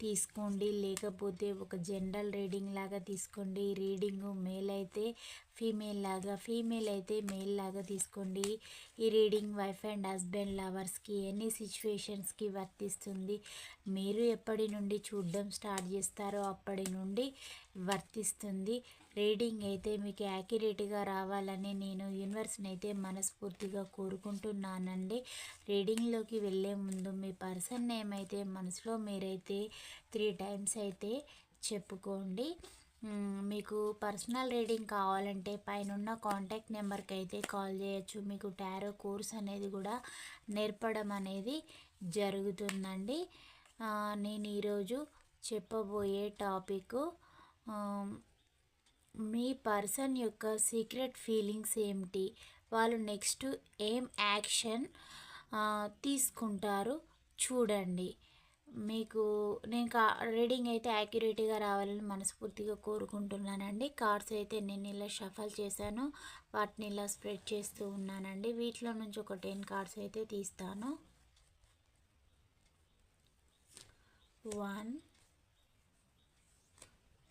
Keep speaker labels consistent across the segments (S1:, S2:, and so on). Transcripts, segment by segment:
S1: తీసుకోండి. లేకపోతే ఒక జనరల్ రీడింగ్ లాగా తీసుకోండి. రీడింగ్ మేల్ అయితే ఫీమేల్ లాగా ఫీమేల్ అయితే మేల్ లాగా తీసుకోండి. ఈ రీడింగ్ వైఫ్ అండ్ హస్బెండ్ లవర్స్కి ఎనీ సిచ్యువేషన్స్కి వర్తిస్తుంది మీరు ఎప్పటి నుండి చూడడం స్టార్ట్ చేస్తారో అప్పటి నుండి వర్తిస్తుంది. రీడింగ్ అయితే మీకు యాక్యురేట్గా రావాలని నేను యూనివర్స్ని అయితే మనస్ఫూర్తిగా కోరుకుంటున్నానండి. రీడింగ్లోకి వెళ్ళే ముందు మీ పర్సన్ నేమ్ అయితే మనసులో మీరైతే త్రీ టైమ్స్ అయితే చెప్పుకోండి. మీకు పర్సనల్ రీడింగ్ కావాలంటే పైన కాంటాక్ట్ నెంబర్కి అయితే కాల్ చేయొచ్చు. మీకు టారో కోర్స్ అనేది కూడా నేర్పడం అనేది జరుగుతుందండి. నేను ఈరోజు చెప్పబోయే టాపిక్ మీ పర్సన్ యొక్క సీక్రెట్ ఫీలింగ్స్ ఏమిటి? వాళ్ళు నెక్స్ట్ ఏం యాక్షన్ తీసుకుంటారు? చూడండి. మీకు నేను కా రీడింగ్ అయితే యాక్యురేట్గా రావాలని మనస్ఫూర్తిగా కోరుకుంటున్నానండి. కార్డ్స్ అయితే నేను ఇలా షఫల్ చేశాను. వాటిని ఇలా స్ప్రెడ్ చేస్తూ ఉన్నానండి. వీటిలో నుంచి ఒక టెన్ కార్డ్స్ అయితే తీస్తాను. One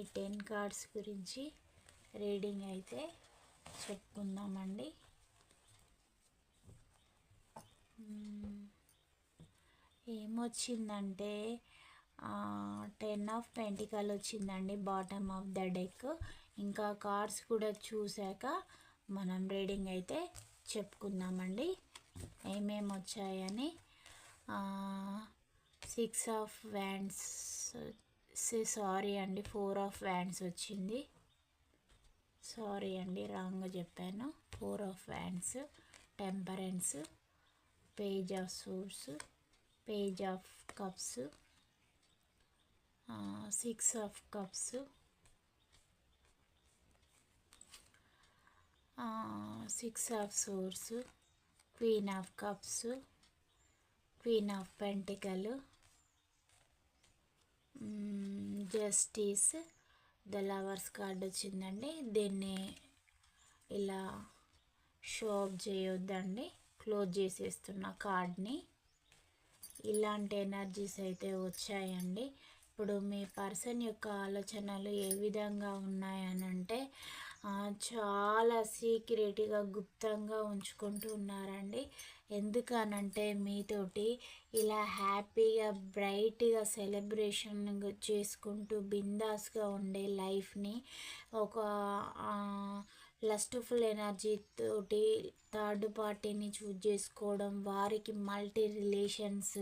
S1: ఈ టెన్ కార్డ్స్ గురించి రీడింగ్ అయితే చెప్పుకుందామండి. ఏమొచ్చిందంటే టెన్ ఆఫ్ పెంటికల్ వచ్చిందండి బాటమ్ ఆఫ్ ద డెక్. ఇంకా కార్డ్స్ కూడా చూశాక మనం రీడింగ్ అయితే చెప్పుకుందామండి. ఏమేమి వచ్చాయని సిక్స్ ఆఫ్ వ్యాండ్స్ సారీ అండి ఫోర్ ఆఫ్ వ్యాండ్స్ వచ్చింది. సారీ అండి రాంగ్గా చెప్పాను. Four of wands temperance page of suits page of cups six of cups six of swords queen of cups queen of pentacle justice the lovers card వచ్చిందండి. దీన్ని ఇలా show off చేయొద్దండి. Close చేసేస్తున్న కార్డ్ని. ఇలాంటి ఎనర్జీస్ అయితే వచ్చాయండి. ఇప్పుడు మీ పర్సన్ యొక్క ఆలోచనలు ఏ విధంగా ఉన్నాయనంటే చాలా సీక్రెట్గా గుప్తంగా ఉంచుకుంటూ ఉన్నారండి. ఎందుకనంటే మీతోటి ఇలా హ్యాపీగా బ్రైట్గా సెలబ్రేషన్ చేసుకుంటూ బిందాస్గా ఉండే లైఫ్ని ఒక లస్ట్ఫుల్ ఎనర్జీ తోటి థర్డ్ పార్టీని చూజ్ చేసుకోవడం వారికి multi relations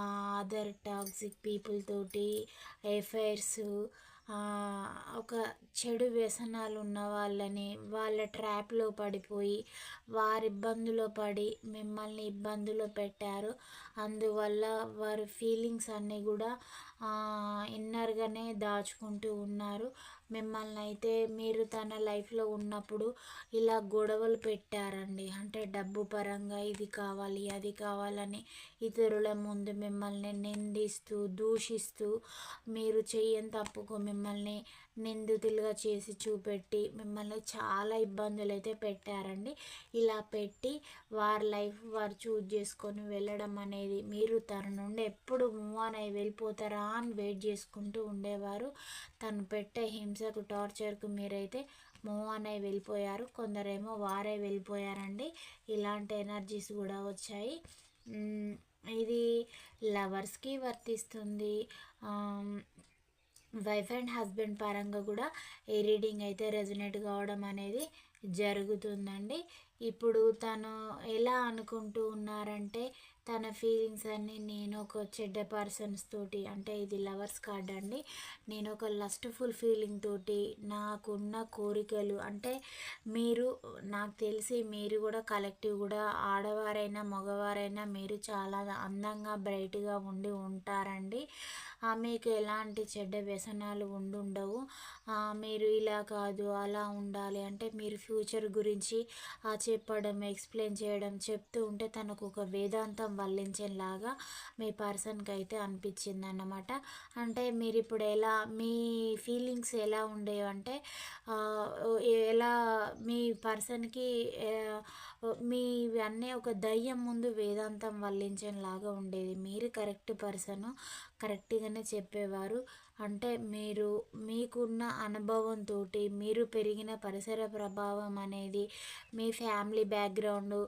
S1: other toxic people తోటి ఎఫైర్స్ ఒక చెడు వ్యసనాలు ఉన్న వాళ్ళని వాళ్ళ ట్రాప్లో పడిపోయి వారి ఇబ్బందులో పడి మిమ్మల్ని ఇబ్బందులో పెట్టారు. అందువల్ల వారి ఫీలింగ్స్ అన్నీ కూడా ఇన్నర్గానే దాచుకుంటూ ఉన్నారు. మిమ్మల్ని అయితే మీరు తన లైఫ్లో ఉన్నప్పుడు ఇలా గొడవలు పెట్టారండి. అంటే డబ్బు పరంగా ఇది కావాలి అది కావాలని ఇతరుల ముందు మిమ్మల్ని నిందిస్తూ దూషిస్తూ మీరు చెయ్యని తప్పుకు మిమ్మల్ని నిందితులుగా చేసి చూపెట్టి మిమ్మల్ని చాలా ఇబ్బందులు అయితే పెట్టారండి. ఇలా పెట్టి వారి లైఫ్ వారు చూజ్ చేసుకొని వెళ్ళడం అనేది మీరు తన నుండి ఎప్పుడు మూవ్ ఆన్ అయి వెళ్ళిపోతారా అని వెయిట్ చేసుకుంటూ ఉండేవారు. తను పెట్టే హింసకు టార్చర్కు మీరైతే మూవ్ ఆన్ అయి వెళ్ళిపోయారు. కొందరేమో వారే వెళ్ళిపోయారండి. ఇలాంటి ఎనర్జీస్ కూడా వచ్చాయి. ఇది లవర్స్కి వర్తిస్తుంది. వైఫ్ అండ్ హస్బెండ్ పరంగా కూడా ఈ రీడింగ్ అయితే రెజనేట్ కావడం అనేది జరుగుతుందండి. ఇప్పుడు తను ఎలా అనుకుంటూ ఉన్నారంటే తన ఫీలింగ్స్ అన్ని నేను ఒక చెడ్డ పర్సన్స్ తోటి అంటే ఇది లవర్స్ కార్డ్ అండి నేను ఒక లస్ట్ఫుల్ ఫీలింగ్ తోటి నాకున్న కోరికలు అంటే మీరు నాకు తెలిసి మీరు కూడా కలెక్టివ్ కూడా ఆడవారైనా మగవారైనా మీరు చాలా అందంగా బ్రైట్గా ఉండి ఉంటారండి. మీకు ఎలాంటి చెడ్డ వ్యసనాలు ఉండుండవు. మీరు ఇలా కాదు అలా ఉండాలి అంటే మీరు ఫ్యూచర్ గురించి చెప్పడం ఎక్స్ప్లెయిన్ చేయడం చెప్తూ ఉంటే తనకు ఒక వేదాంతం వల్లించేలాగా మీ పర్సన్కి అయితే అనిపించింది అన్నమాట అంటే మీరు ఇప్పుడు ఎలా మీ ఫీలింగ్స్ ఎలా ఉండేవంటే ఎలా మీ పర్సన్కి మీ అన్నీ ఒక దయ్యం ముందు వేదాంతం వల్లించేలాగా ఉండేది. మీరు కరెక్ట్ పర్సన్ కరెక్ట్గానే చెప్పేవారు. అంటే మీరు మీకున్న అనుభవంతో మీరు పెరిగిన పరిసర ప్రభావం అనేది మీ ఫ్యామిలీ బ్యాక్గ్రౌండ్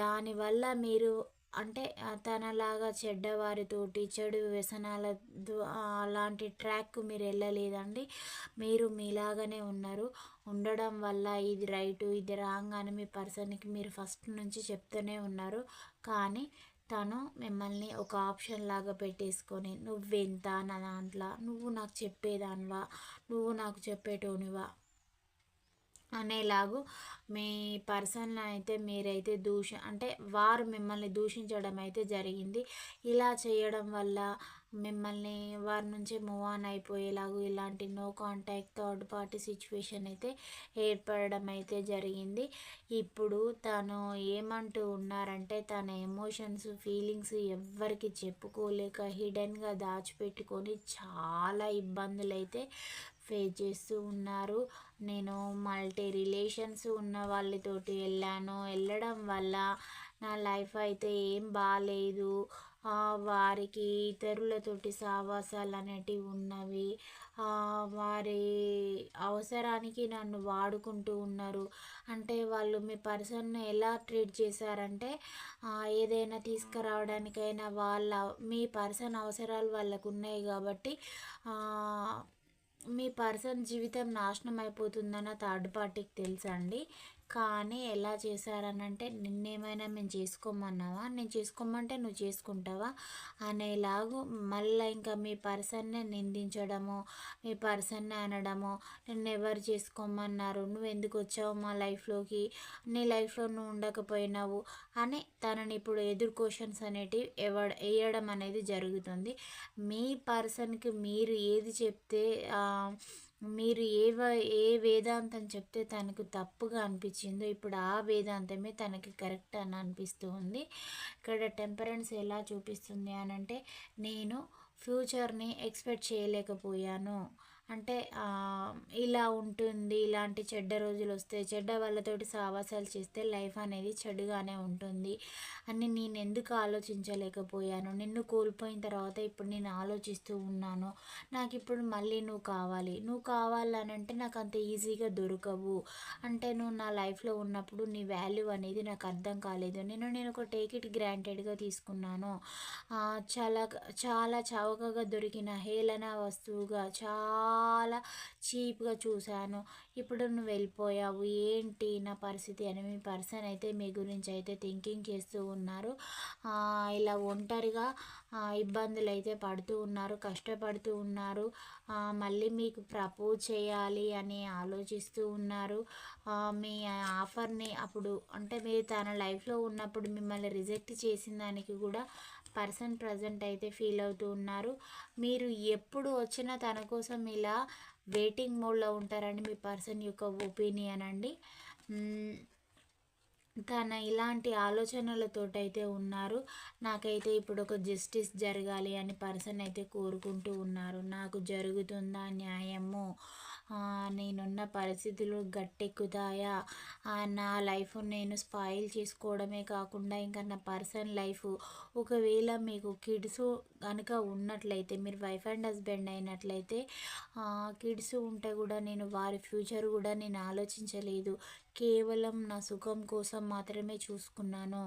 S1: దానివల్ల మీరు అంటే తనలాగా చెడ్డవారితోటి చెడు వ్యసనాల అలాంటి ట్రాక్ మీరు వెళ్ళలేదండి. మీరు మీలాగానే ఉన్నారు. ఉండడం వల్ల ఇది రైటు ఇది రాంగ్ అని మీ పర్సన్కి మీరు ఫస్ట్ నుంచి చెప్తూనే ఉన్నారు. కానీ తను మిమ్మల్ని ఒక ఆప్షన్ లాగా పెట్టేసుకొని నువ్వెంత నా దాంట్లో? నువ్వు నాకు చెప్పేదానివా? నువ్వు నాకు చెప్పేటోనివా? అనేలాగు మీ పర్సన్ అయితే మీరైతే దూష అంటే వారు మిమ్మల్ని దూషించడం అయితే జరిగింది. ఇలా చేయడం వల్ల మిమ్మల్ని వారి నుంచి మూవ్ ఆన్ అయిపోయేలాగా ఇలాంటి no contact third party situation అయితే ఏర్పడడం అయితే జరిగింది. ఇప్పుడు తను ఏమంటూ ఉన్నారంటే తన ఎమోషన్స్ ఫీలింగ్స్ ఎవ్వరికి చెప్పుకోలేక హిడెన్గా దాచిపెట్టుకొని చాలా ఇబ్బందులు అయితే ఫేస్ చేస్తూ ఉన్నారు. నేను మల్టీ రిలేషన్స్ ఉన్న వాళ్ళతోటి వెళ్ళాను. వెళ్ళడం వల్ల నా లైఫ్ అయితే ఏం బాగాలేదు వారికి ఇతరులతోటి సావాసాలు అనేటివి ఉన్నవి. వారి అవసరానికి నన్ను వాడుకుంటూ ఉన్నారు. అంటే వాళ్ళు మీ పర్సన్ను ఎలా ట్రీట్ చేశారంటే ఏదైనా తీసుకురావడానికైనా వాళ్ళ మీ పర్సన్ అవసరాలు వాళ్ళకు ఉన్నాయి కాబట్టి మీ పర్సన్ జీవితం నాశనం అయిపోతుందన్న థర్డ్ పార్టీకి తెలుసండి కానీ ఎలా చేశారనంటే నిన్నేమైనా మేము చేసుకోమన్నావా? నేను చేసుకోమంటే నువ్వు చేసుకుంటావా? అనేలాగు మళ్ళీ ఇంకా మీ పర్సన్నే నిందించడము మీ పర్సన్నే అనడము నిన్ను ఎవరు చేసుకోమన్నారు? నువ్వు ఎందుకు వచ్చావు మా లైఫ్లోకి? నీ లైఫ్లో నువ్వు ఉండకపోయినావు? అని తనని ఇప్పుడు ఎదురు క్వశ్చన్స్ అనేటివి ఎవ వేయడం అనేది జరుగుతుంది. మీ పర్సన్కి మీరు ఏది చెప్తే మీరు ఏ ఏ వేదాంతం చెప్తే తనకు తప్పుగా అనిపించిందో ఇప్పుడు ఆ వేదాంతమే తనకి కరెక్ట్ అని అనిపిస్తూ ఉంది. ఇక్కడ టెంపరెన్స్ ఎలా చూపిస్తుంది అని అంటే నేను ఫ్యూచర్ని ఎక్స్పెక్ట్ చేయలేకపోయాను. అంటే ఇలా ఉంటుంది ఇలాంటి చెడ్డ రోజులు వస్తే చెడ్డ వాళ్ళతోటి సావాసాలు చేస్తే లైఫ్ అనేది చెడుగానే ఉంటుంది. అని నేను ఎందుకు ఆలోచించలేకపోయాను? నిన్ను కోల్పోయిన తర్వాత ఇప్పుడు నేను ఆలోచిస్తూ ఉన్నాను. నాకు ఇప్పుడు మళ్ళీ నువ్వు కావాలి. నువ్వు కావాలనంటే నాకు అంత ఈజీగా దొరకవు. అంటే నువ్వు నా లైఫ్లో ఉన్నప్పుడు నీ వాల్యూ అనేది నాకు అర్థం కాలేదు. నేను నేను ఒక టేక్ ఇట్ గ్రాంటెడ్గా తీసుకున్నాను. చాలా చాలా చౌకగా దొరికిన హేళన వస్తువుగా చాలా చాలా చీప్గా చూశాను. ఇప్పుడు నువ్వు వెళ్ళిపోయావు ఏంటి నా పరిస్థితి అని మీ పర్సన్ అయితే మీ గురించి అయితే థింకింగ్ చేస్తూ ఉన్నారు. ఇలా ఒంటరిగా ఇబ్బందులు అయితే పడుతూ ఉన్నారు కష్టపడుతూ ఉన్నారు. మళ్ళీ మీకు ప్రపోజ్ చేయాలి అని ఆలోచిస్తూ ఉన్నారు. మీ ఆఫర్ని అప్పుడు అంటే మీరు తన లైఫ్లో ఉన్నప్పుడు మిమ్మల్ని రిజెక్ట్ చేసిన దానికి కూడా పర్సన్ ప్రజెంట్ అయితే ఫీల్ అవుతూ ఉన్నారు. మీరు ఎప్పుడు వచ్చినా తన కోసం ఇలా వెయిటింగ్ మోడ్లో ఉంటారని మీ పర్సన్ యొక్క ఒపీనియన్ అండి. తన ఇలాంటి ఆలోచనలతోటైతే ఉన్నారు. నాకైతే ఇప్పుడు ఒక జస్టిస్ జరగాలి అని పర్సన్ అయితే కోరుకుంటూ ఉన్నారు. నాకు జరుగుతుందా న్యాయము? నేనున్న పరిస్థితులు గట్టెక్కుతాయా? నా లైఫ్ నేను స్పాయిల్ చేసుకోవడమే కాకుండా ఇంకా నా పర్సన్ లైఫ్. ఒకవేళ మీకు కిడ్స్ కనుక ఉన్నట్లయితే మీరు వైఫ్ అండ్ హస్బెండ్ అయినట్లయితే కిడ్స్ ఉంటే కూడా నేను వారి ఫ్యూచర్ కూడా నేను ఆలోచించలేదు. కేవలం నా సుఖం కోసం మాత్రమే చూసుకున్నాను.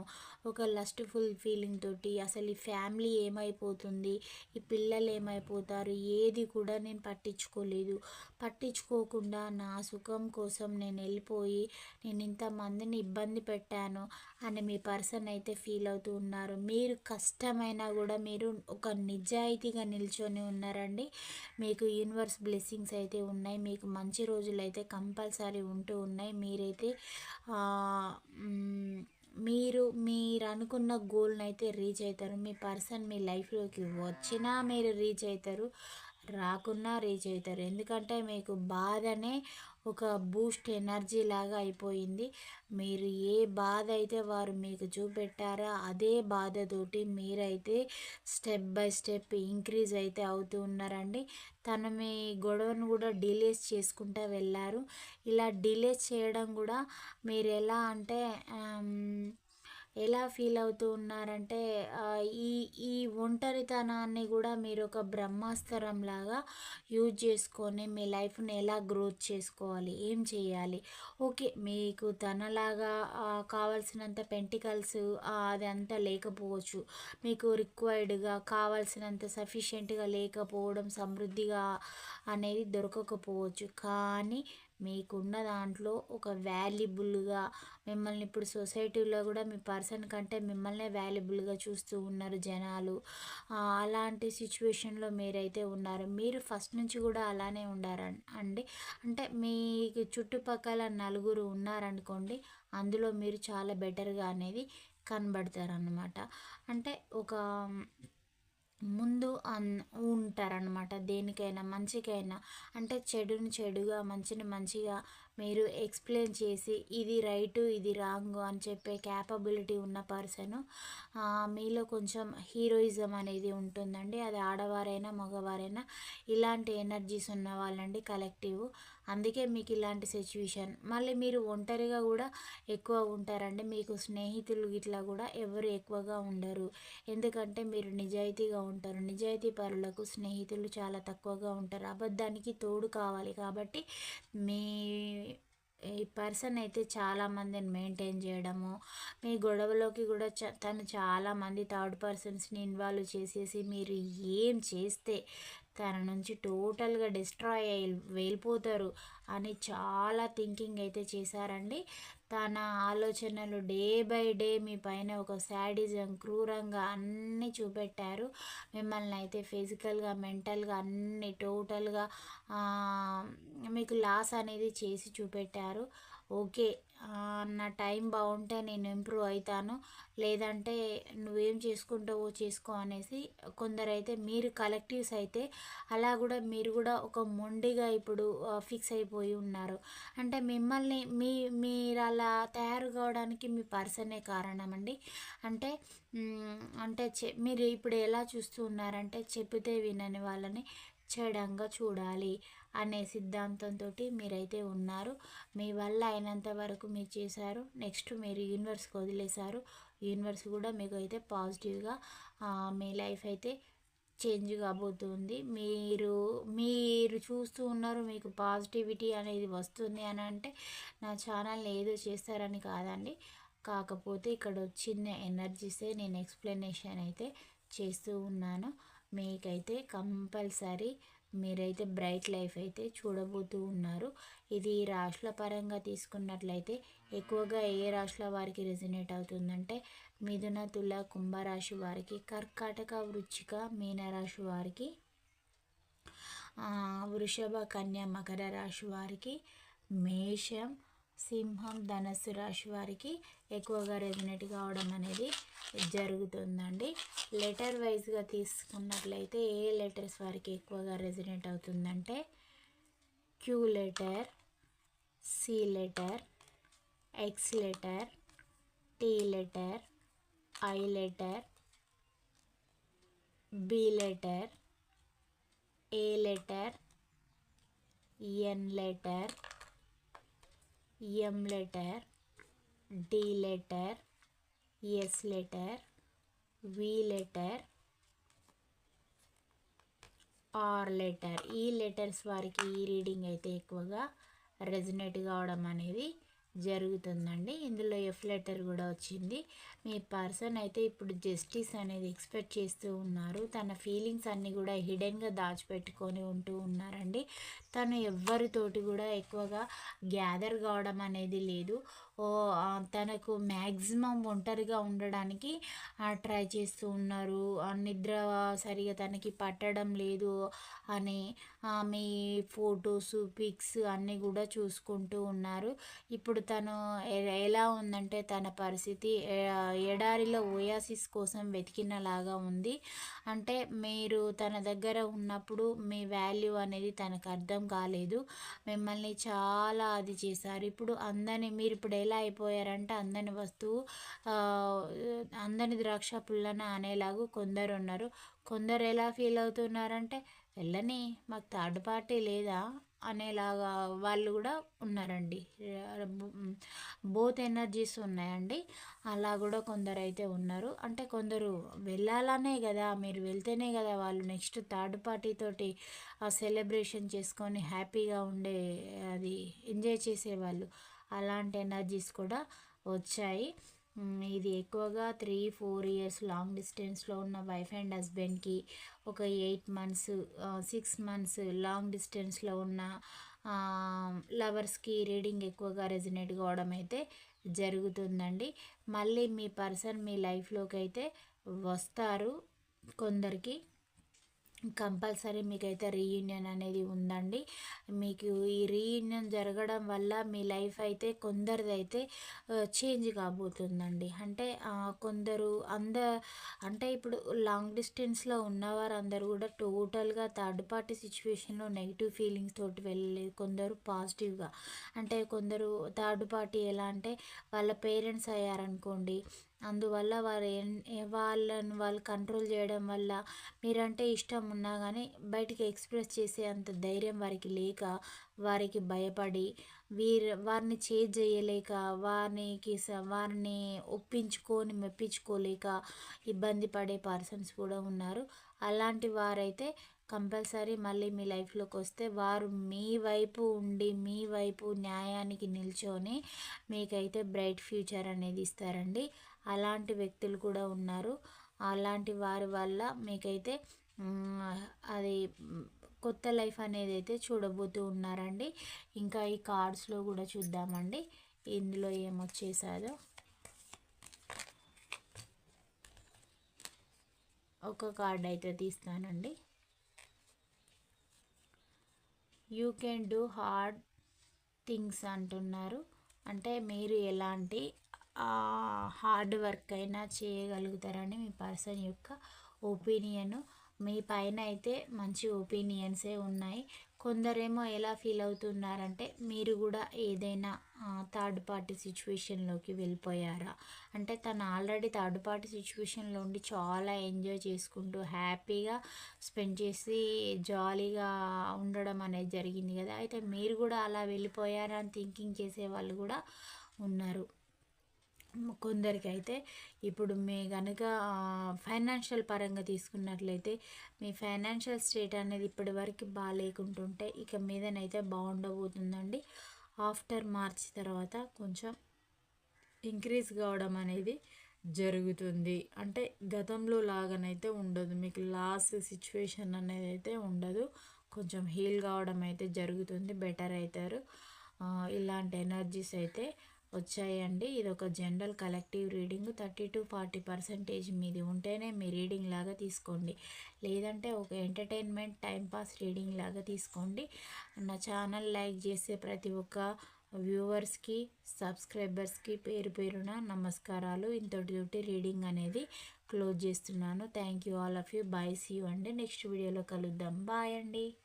S1: ఒక లస్ట్ఫుల్ ఫీలింగ్ తోటి అసలు ఈ ఫ్యామిలీ ఏమైపోతుంది? ఈ పిల్లలు ఏమైపోతారు? ఏది కూడా నేను పట్టించుకోలేదు. పట్టించుకోకుండా నా సుఖం కోసం నేను వెళ్ళిపోయి నేను ఇంతమందిని ఇబ్బంది పెట్టాను అని మీ పర్సన్ అయితే ఫీల్ అవుతూ ఉన్నారు. మీరు కష్టమైనా కూడా మీరు ఒక నిజాయితీగా నిల్చొని ఉన్నారండి. మీకు యూనివర్స్ బ్లెస్సింగ్స్ అయితే ఉన్నాయి. మీకు మంచి రోజులు అయితే కంపల్సరీ ఉంటూ ఉన్నాయి. మీరైతే మీరు మీరు అనుకున్న గోల్ని అయితే రీచ్ అవుతారు. మీ పర్సన్ మీ లైఫ్లోకి వచ్చినా మీరు రీచ్ అవుతారు. రాకున్నా రీచ్ అవుతారు. ఎందుకంటే మీకు బాధనే ఒక బూస్ట్ ఎనర్జీ లాగా అయిపోయింది. మీరు ఏ బాధ అయితే వారు మీకు చూపెట్టారో అదే బాధతోటి మీరైతే స్టెప్ బై స్టెప్ ఇంక్రీజ్ అయితే అవుతూ ఉన్నారండి. తను మీ గొడవను కూడా డిలేస్ చేసుకుంటూ వెళ్ళారు. ఇలా డిలేస్ చేయడం కూడా మీరు ఎలా అంటే ఎలా ఫీల్ అవుతూ ఉన్నారంటే ఈ ఈ ఒంటరితనాన్ని కూడా మీరు ఒక బ్రహ్మాస్త్రం లాగా యూజ్ చేసుకొని మీ లైఫ్ని ఎలా గ్రోత్ చేసుకోవాలి ఏం చేయాలి? ఓకే మీకు తనలాగా కావాల్సినంత పెంటికల్స్ అదంతా లేకపోవచ్చు. మీకు రిక్వైర్డ్గా కావాల్సినంత సఫిషియెంట్గా లేకపోవడం సమృద్ధిగా అనేది దొరకకపోవచ్చు. కానీ మీకున్న దాంట్లో ఒక వాల్యుబుల్గా మిమ్మల్ని ఇప్పుడు సొసైటీలో కూడా మీ పర్సన్ కంటే మిమ్మల్నే వాల్యుబుల్గా చూస్తూ ఉన్నారు జనాలు. అలాంటి సిచ్యువేషన్లో మీరైతే ఉన్నారు. మీరు ఫస్ట్ నుంచి కూడా అలానే ఉండారు అండి? అంటే మీ చుట్టుపక్కల నలుగురు ఉన్నారనుకోండి అందులో మీరు చాలా బెటర్గా అనేది కనబడతారనమాట అంటే ఒక ముందు అన్ ఉంటారనమాట దేనికైనా మంచికైనా. అంటే చెడుని చెడుగా మంచిని మంచిగా మీరు ఎక్స్ప్లెయిన్ చేసి ఇది రైటు ఇది రాంగ్ అని చెప్పే క్యాపబిలిటీ ఉన్న పర్సన్ మీలో కొంచెం హీరోయిజం అనేది ఉంటుందండి. అది ఆడవారైనా మగవారైనా ఇలాంటి ఎనర్జీస్ ఉన్న వాళ్ళండి కలెక్టివ్ అందుకే మీకు ఇలాంటి సిచ్యువేషన్ మళ్ళీ మీరు ఒంటరిగా కూడా ఎక్కువ ఉంటారండి. మీకు స్నేహితులు ఇట్లా కూడా ఎవరు ఎక్కువగా ఉండరు. ఎందుకంటే మీరు నిజాయితీగా ఉంటారు. నిజాయితీ పరులకు స్నేహితులు చాలా తక్కువగా ఉంటారు. అబద్ధానికి తోడు కావాలి కాబట్టి మీ ఈ పర్సన్ అయితే చాలామందిని మెయింటైన్ చేయడము మీ గొడవలోకి కూడా చ తను చాలామంది థర్డ్ పర్సన్స్ని ఇన్వాల్వ్ చేసేసి మీరు ఏం చేస్తే తన నుంచి టోటల్గా డిస్ట్రాయ్ అయ్యి వెళ్ళిపోతారు అని చాలా థింకింగ్ అయితే చేశారండి. తన ఆలోచనలు డే బై డే మీ పైన ఒక శాడిజం క్రూరంగా అన్నీ చూపెట్టారు. మిమ్మల్ని అయితే ఫిజికల్గా మెంటల్గా అన్ని టోటల్గా మీకు లాస్ అనేది చేసి చూపెట్టారు. ఓకే. నా టైం బాగుంటే నేను ఇంప్రూవ్ అవుతాను లేదంటే నువ్వేం చేసుకుంటావో చేసుకో అనేసి కొందరైతే మీరు కలెక్టివ్స్ అయితే అలా కూడా మీరు కూడా ఒక మొండిగా ఇప్పుడు ఫిక్స్ అయిపోయి ఉన్నారు. అంటే మిమ్మల్ని మీ మీరు అలా తయారు కావడానికి మీ పర్సనే కారణం అండి. అంటే అంటే చె మీరు ఇప్పుడు ఎలా చూస్తూ ఉన్నారంటే వినని వాళ్ళని చెడంగా చూడాలి. అనే సిద్ధాంతంతో మీరైతే ఉన్నారు. మీ వల్ల అయినంత వరకు మీరు చేశారు. నెక్స్ట్ మీరు యూనివర్స్కి వదిలేశారు. యూనివర్స్ కూడా మీకు అయితే పాజిటివ్గా మీ లైఫ్ అయితే చేంజ్ కాబోతుంది. మీరు మీరు చూస్తూ ఉన్నారు మీకు పాజిటివిటీ అనేది వస్తుంది అని అంటే నా ఛానల్ని ఏదో చేస్తారని కాదండి. కాకపోతే ఇక్కడ వచ్చిన ఎనర్జీసే నేను ఎక్స్ప్లెనేషన్ అయితే చేస్తూ ఉన్నాను. మీకైతే కంపల్సరీ మీరైతే బ్రైట్ లైఫ్ అయితే చూడబోతూ ఉన్నారు. ఇది రాశుల పరంగా తీసుకున్నట్లయితే ఎక్కువగా ఏ రాశుల వారికి రెజినేట్ అవుతుందంటే మిథున తుల కుంభరాశి వారికి కర్కాటక వృచ్చిక మీనరాశి వారికి వృషభ కన్య మకర రాశి వారికి మేషం సింహం ధనస్సు రాశి వారికి ఎక్కువగా రెజినేట్ కావడం అనేది జరుగుతుందండి. లెటర్ వైజ్గా తీసుకున్నట్లయితే ఏ లెటర్స్ వారికి ఎక్కువగా రెజినేట్ అవుతుందంటే Q letter C letter X letter T letter I letter B letter A letter N letter M letter D letter S letter V letter R letter ఈ లెటర్స్ వారికి ఈ రీడింగ్ అయితే ఎక్కువగా రెజినేట్ కావడం అనేది జరుగుతుందండి. ఇందులో ఎఫ్ లెటర్ కూడా వచ్చింది. మీ పర్సన్ అయితే ఇప్పుడు జస్టిస్ అనేది ఎక్స్పెక్ట్ చేస్తూ ఉన్నారు. తన ఫీలింగ్స్ అన్నీ కూడా హిడెన్గా దాచిపెట్టుకొని ఉంటూ ఉన్నారండి. తను ఎవ్వరితోటి కూడా ఎక్కువగా గ్యాదర్ కావడం అనేది లేదు. తనకు మ్యాక్సిమం ఒంటరిగా ఉండడానికి ట్రై చేస్తూ ఉన్నారు. నిద్ర సరిగా తనకి పట్టడం లేదు అని మీ ఫొటోస్ పిక్స్ అన్నీ కూడా చూసుకుంటూ ఉన్నారు. ఇప్పుడు తను ఎలా ఉందంటే తన పరిస్థితి ఎడారిలో ఓయాసిస్ కోసం వెతికినలాగా ఉంది. అంటే మీరు తన దగ్గర ఉన్నప్పుడు మీ వాల్యూ అనేది తనకు అర్థం అర్థం కాలేదు. మిమ్మల్ని చాలా అది చేశారు. ఇప్పుడు అందని మీరు ఇప్పుడు ఎలా అయిపోయారంటే అందని వస్తువు అందని ద్రాక్ష పుల్లన అనేలాగా కొందరు ఉన్నారు. కొందరు ఎలా ఫీల్ అవుతున్నారంటే వెళ్ళని మాకు థర్డ్ పార్టీ లేదా? అనేలాగా వాళ్ళు కూడా ఉన్నారండి. బోత్ ఎనర్జీస్ ఉన్నాయండి. అలా కూడా కొందరు అయితే ఉన్నారు. అంటే కొందరు వెళ్ళాలనే కదా మీరు వెళ్తేనే కదా వాళ్ళు నెక్స్ట్ థర్డ్ పార్టీతోటి సెలబ్రేషన్ చేసుకొని హ్యాపీగా ఉండే అది ఎంజాయ్ చేసేవాళ్ళు. అలాంటి ఎనర్జీస్ కూడా వచ్చాయి. ఇది ఎక్కువగా త్రీ ఫోర్ ఇయర్స్ లాంగ్ డిస్టెన్స్లో ఉన్న వైఫ్ అండ్ హస్బెండ్కి ఒక eight months six months long డిస్టెన్స్లో ఉన్న లవర్స్కి రీడింగ్ ఎక్కువగా రెజినేట్ కావడం అయితే జరుగుతుందండి. మళ్ళీ మీ పర్సన్ మీ లైఫ్లోకి అయితే వస్తారు కొందరికి. కంపల్సరీ మీకైతే రీయూనియన్ అనేది ఉందండి. మీకు ఈ రీయూనియన్ జరగడం వల్ల మీ లైఫ్ అయితే కొందరిది అయితే చేంజ్ కాబోతుందండి. అంటే కొందరు అంద అంటే ఇప్పుడు లాంగ్ డిస్టెన్స్లో ఉన్నవారు అందరూ కూడా టోటల్గా థర్డ్ పార్టీ సిచ్యువేషన్లో నెగిటివ్ ఫీలింగ్స్ తోటి వెళ్ళలేదు. కొందరు పాజిటివ్గా అంటే కొందరు థర్డ్ పార్టీ ఎలా అంటే వాళ్ళ పేరెంట్స్ అయ్యారనుకోండి అందువల్ల వారు వాళ్ళని వాళ్ళు కంట్రోల్ చేయడం వల్ల మీరంటే ఇష్టం ఉన్నా కానీ బయటికి ఎక్స్ప్రెస్ చేసే అంత ధైర్యం వారికి లేక వారికి భయపడి వీరు వారిని చేజ్ చేయలేక వారికి వారిని ఒప్పించుకొని మెప్పించుకోలేక ఇబ్బంది పడే పర్సన్స్ కూడా ఉన్నారు. అలాంటి వారైతే కంపల్సరీ మళ్ళీ మీ లైఫ్లోకి వస్తే వారు మీ వైపు ఉండి మీ వైపు న్యాయానికి నిల్చొని మీకైతే బ్రైట్ ఫ్యూచర్ అనేది ఇస్తారండి. అలాంటి వ్యక్తులు కూడా ఉన్నారు. అలాంటి వారి వల్ల మీకైతే అది కొత్త లైఫ్ అనేది అయితే చూడబోతూ ఉన్నారండి. ఇంకా ఈ కార్డ్స్లో కూడా చూద్దామండి. ఇందులో ఏమొచ్చేసాదో. ఒక కార్డ్ అయితే తీస్తానండి. You can do hard things అంటున్నారు. అంటే మీరు ఎలాంటి హార్డ్ వర్క్ అయినా చేయగలుగుతారని మీ పర్సన్ యొక్క ఒపీనియను. మీ పైన అయితే మంచి ఒపీనియన్సే ఉన్నాయి. కొందరేమో ఎలా ఫీల్ అవుతున్నారంటే మీరు కూడా ఏదైనా థర్డ్ పార్టీ సిచ్యువేషన్లోకి వెళ్ళిపోయారా? అంటే తను ఆల్రెడీ థర్డ్ పార్టీ సిచ్యువేషన్లో ఉండి చాలా ఎంజాయ్ చేసుకుంటూ హ్యాపీగా స్పెండ్ చేసి జాలీగా ఉండడం అనేది జరిగింది కదా. అయితే మీరు కూడా అలా వెళ్ళిపోయారా అని థింకింగ్ చేసే వాళ్ళు కూడా ఉన్నారు. కొందరికైతే ఇప్పుడు మీ కనుక ఫైనాన్షియల్ పరంగా తీసుకున్నట్లయితే మీ ఫైనాన్షియల్ స్టేట్ అనేది ఇప్పటి వరకు బాగాలేకుంటుంటే ఇక మీదనైతే బాగుండబోతుందండి. ఆఫ్టర్ మార్చ్ తర్వాత కొంచెం ఇంక్రీజ్ కావడం అనేది జరుగుతుంది. అంటే గతంలో లాగానైతే ఉండదు. మీకు లాస్ సిచ్యువేషన్ అనేది అయితే ఉండదు. కొంచెం హీల్ కావడం అయితే జరుగుతుంది. బెటర్ అవుతారు ఇలాంటి ఎనర్జీస్ అయితే వచ్చాయండి. ఇది ఒక general collective reading. Thirty to forty percentage మీది ఉంటేనే మీ రీడింగ్ లాగా తీసుకోండి. లేదంటే ఒక ఎంటర్టైన్మెంట్ టైంపాస్ రీడింగ్ లాగా తీసుకోండి. నా ఛానల్ లైక్ చేసే ప్రతి ఒక్క వ్యూవర్స్కి సబ్స్క్రైబర్స్కి పేరు పేరున నమస్కారాలు. ఇంతటి రీడింగ్ అనేది క్లోజ్ చేస్తున్నాను. Thank you all of you. Bye see you అండి. నెక్స్ట్ వీడియోలో కలుద్దాం. బాయ్ అండి.